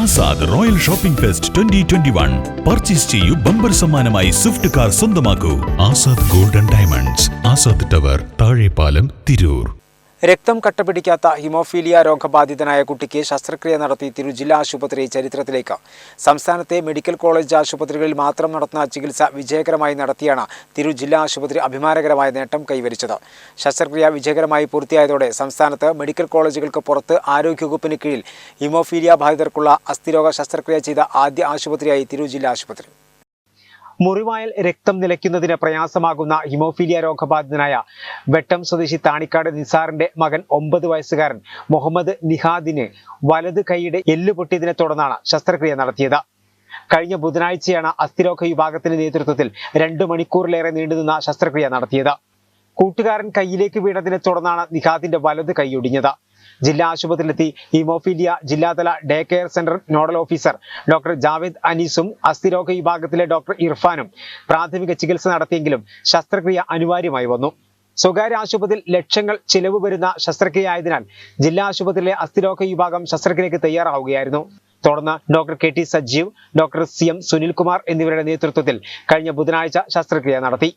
Azad royal shopping fest twenty twenty one. Purchase ചെയ്യൂ bumper സമ്മാനമായി Swift car സ്വന്തമാക്കൂ. Azad golden diamonds Azad tower Thazhepalam Tirur. രക്തം കട്ടപിടിക്കാത്ത haemophilia രോഗബാധിതനായ കുട്ടിക്ക് ശസ്ത്രക്രിയ നടത്തി തിരു ജില്ലാ ആശുപത്രി ചരിത്രത്തിലേക്ക്. സംസ്ഥാനത്തെ മെഡിക്കൽ കോളേജ് ആശുപത്രികളിൽ മാത്രം നടത്തുന്ന ചികിത്സ വിജയകരമായി നടത്തിയാണ് തിരു ജില്ലാ ആശുപത്രി അഭിമാനകരമായ നേട്ടം കൈവരിച്ചത്. ശസ്ത്രക്രിയ വിജയകരമായി പൂർത്തിയായതോടെ സംസ്ഥാനത്ത് മെഡിക്കൽ കോളേജുകൾക്ക് പുറത്ത് ആരോഗ്യവകുപ്പിന് കീഴിൽ ഹിമോഫീലിയ ബാധിതർക്കുള്ള അസ്ഥിരോഗ ശസ്ത്രക്രിയ ചെയ്ത ആദ്യ ആശുപത്രിയായി തിരു ജില്ലാ ആശുപത്രി. മുറിവായൽ രക്തം നിലയ്ക്കുന്നതിന് പ്രയാസമാകുന്ന ഹിമോഫീലിയ രോഗബാധിതനായ വെട്ടം സ്വദേശി താണിക്കാട് നിസാറിന്റെ മകൻ ഒമ്പത് വയസ്സുകാരൻ മുഹമ്മദ് നിഹാദിന് വലത് കൈയുടെ എല്ല് പൊട്ടിയതിനെ തുടർന്നാണ് ശസ്ത്രക്രിയ നടത്തിയത്. കഴിഞ്ഞ ബുധനാഴ്ചയാണ് അസ്ഥിരോഗ വിഭാഗത്തിന്റെ നേതൃത്വത്തിൽ രണ്ടു മണിക്കൂറിലേറെ നീണ്ടുനിന്ന ശസ്ത്രക്രിയ നടത്തിയത്. കൂട്ടുകാരൻ കൈയിലേക്ക് വീണതിനെ തുടർന്നാണ് നിഹാദിന്റെ വലത് കൈയൊടിഞ്ഞത് ജില്ലാ ആശുപത്രിയിലെത്തി. ഹീമോഫീലിയ ജില്ലാതല day care centre nodal officer doctor Javed അനീസും അസ്ഥിരോഗ വിഭാഗത്തിലെ ഡോക്ടർ ഇർഫാനും പ്രാഥമിക ചികിത്സ നടത്തിയെങ്കിലും ശസ്ത്രക്രിയ അനിവാര്യമായി വന്നു. സ്വകാര്യ ആശുപത്രിയിൽ ലക്ഷങ്ങൾ ചിലവ് വരുന്ന ശസ്ത്രക്രിയ ആയതിനാൽ ജില്ലാ ആശുപത്രിയിലെ അസ്ഥിരോഗ വിഭാഗം ശസ്ത്രക്രിയക്ക് തയ്യാറാവുകയായിരുന്നു. തുടർന്ന് doctor K T Sajeev doctor C M Sunilkumar എന്നിവരുടെ നേതൃത്വത്തിൽ കഴിഞ്ഞ ബുധനാഴ്ച ശസ്ത്രക്രിയ നടത്തി.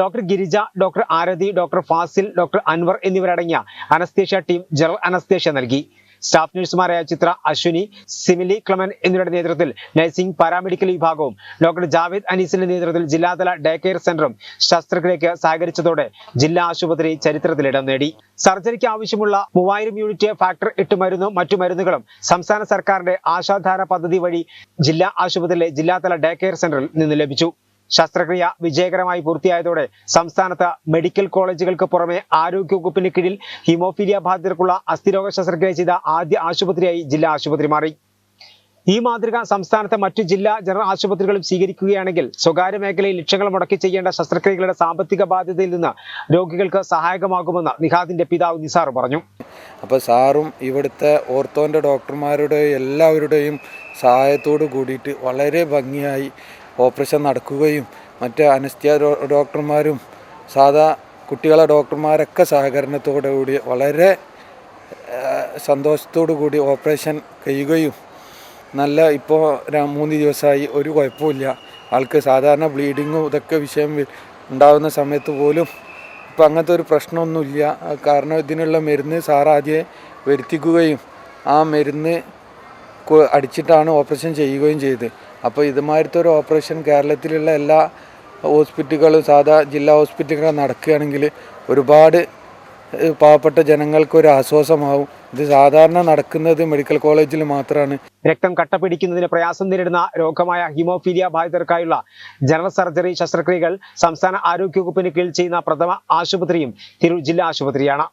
Doctor Girija doctor Aarathi doctor Fasil doctor Anwar എന്നിവരടങ്ങിയ അനസ്തേഷ്യ ടീം ജനറൽ അനസ്തേഷ്യ നൽകി. സ്റ്റാഫ് നഴ്സുമാരായ ചിത്ര അശ്വിനി സിമിലി ക്ലമൻ എന്നിവരുടെ നേതൃത്വത്തിൽ നഴ്സിംഗ് പാരാമെഡിക്കൽ വിഭാഗവും ഡോക്ടർ ജാവേദ് അനീസിന്റെ നേതൃത്വത്തിൽ ജില്ലാതല ഡേ കെയർ സെന്ററും ശസ്ത്രക്രിയയ്ക്ക് സഹകരിച്ചതോടെ ജില്ലാ ആശുപത്രി ചരിത്രത്തിൽ ഇടം നേടി. സർജറിക്ക് ആവശ്യമുള്ള മൂവായിരം യൂണിറ്റ് ഫാക്ടർ എട്ട് മരുന്നും മറ്റു മരുന്നുകളും സംസ്ഥാന സർക്കാരിന്റെ ആശാധാര പദ്ധതി വഴി ജില്ലാ ആശുപത്രിയിലെ ജില്ലാതല ഡേ കെയർ സെന്ററിൽ നിന്ന് ലഭിച്ചു. ശസ്ത്രക്രിയ വിജയകരമായി പൂർത്തിയായതോടെ സംസ്ഥാനത്ത് മെഡിക്കൽ കോളേജുകൾക്ക് പുറമെ ആരോഗ്യവകുപ്പിന് കീഴിൽ ഹിമോഫീലിയ ബാധിതർക്കുള്ള അസ്ഥിരോഗ ശസ്ത്രക്രിയ ചെയ്ത ആദ്യ ആശുപത്രിയായി ജില്ലാ ആശുപത്രി മാറി. ഈ മാതൃക സംസ്ഥാനത്തെ മറ്റു ജില്ലാ ജനറൽ ആശുപത്രികളും സ്വീകരിക്കുകയാണെങ്കിൽ സ്വകാര്യ മേഖലയിൽ ലക്ഷങ്ങൾ മുടക്കി ചെയ്യേണ്ട ശസ്ത്രക്രിയകളുടെ സാമ്പത്തിക ബാധ്യതയിൽ നിന്ന് രോഗികൾക്ക് സഹായകമാകുമെന്ന് നിഹാദിന്റെ പിതാവ് നിസാർ പറഞ്ഞു. അപ്പോൾ സാറും ഇവിടുത്തെ ഓർത്തോന്റെ ഡോക്ടർമാരുടെ എല്ലാവരുടെയും സഹായത്തോട് കൂടിയിട്ട് വളരെ ഭംഗിയായി ഓപ്പറേഷൻ നടക്കുകയും മറ്റ് അനസ്ത്യ ഡോക്ടർമാരും സാധാ കുട്ടികളെ ഡോക്ടർമാരൊക്കെ സഹകരണത്തോടു കൂടി വളരെ സന്തോഷത്തോടു കൂടി ഓപ്പറേഷൻ കഴിയുകയും നല്ല ഇപ്പോൾ മൂന്ന് ദിവസമായി ഒരു കുഴപ്പമില്ല ആൾക്ക് സാധാരണ ബ്ലീഡിങ്ങും ഇതൊക്കെ വിഷയം ഉണ്ടാകുന്ന സമയത്ത് പോലും ഇപ്പം അങ്ങനത്തെ ഒരു പ്രശ്നമൊന്നുമില്ല. കാരണം ഇതിനുള്ള മരുന്ന് സാറാദ്യം വരുത്തിക്കുകയും ആ മരുന്ന് അടിച്ചിട്ടാണ് ഓപ്പറേഷൻ ചെയ്യുകയും ചെയ്തത് അപ്പോൾ ഇതുമാതിരത്തെ ഒരു ഓപ്പറേഷൻ കേരളത്തിലുള്ള എല്ലാ ഹോസ്പിറ്റലുകളും സാധാ ജില്ലാ ഹോസ്പിറ്റലുകളും നടക്കുകയാണെങ്കിൽ ഒരുപാട് പാവപ്പെട്ട ജനങ്ങൾക്ക് ഒരു ആശ്വാസമാവും. ഇത് സാധാരണ നടക്കുന്നത് മെഡിക്കൽ കോളേജിൽ മാത്രമാണ് രക്തം കട്ട പിടിക്കുന്നതിന് പ്രയാസം നേരിടുന്ന രോഗമായ ഹിമോഫീലിയ ബാധിതർക്കായുള്ള ജനറൽ സർജറി ശസ്ത്രക്രിയകൾ സംസ്ഥാന ആരോഗ്യവകുപ്പിന് കീഴിൽ ചെയ്യുന്ന പ്രഥമ ആശുപത്രിയും തിരൂർ ജില്ലാ ആശുപത്രിയാണ്.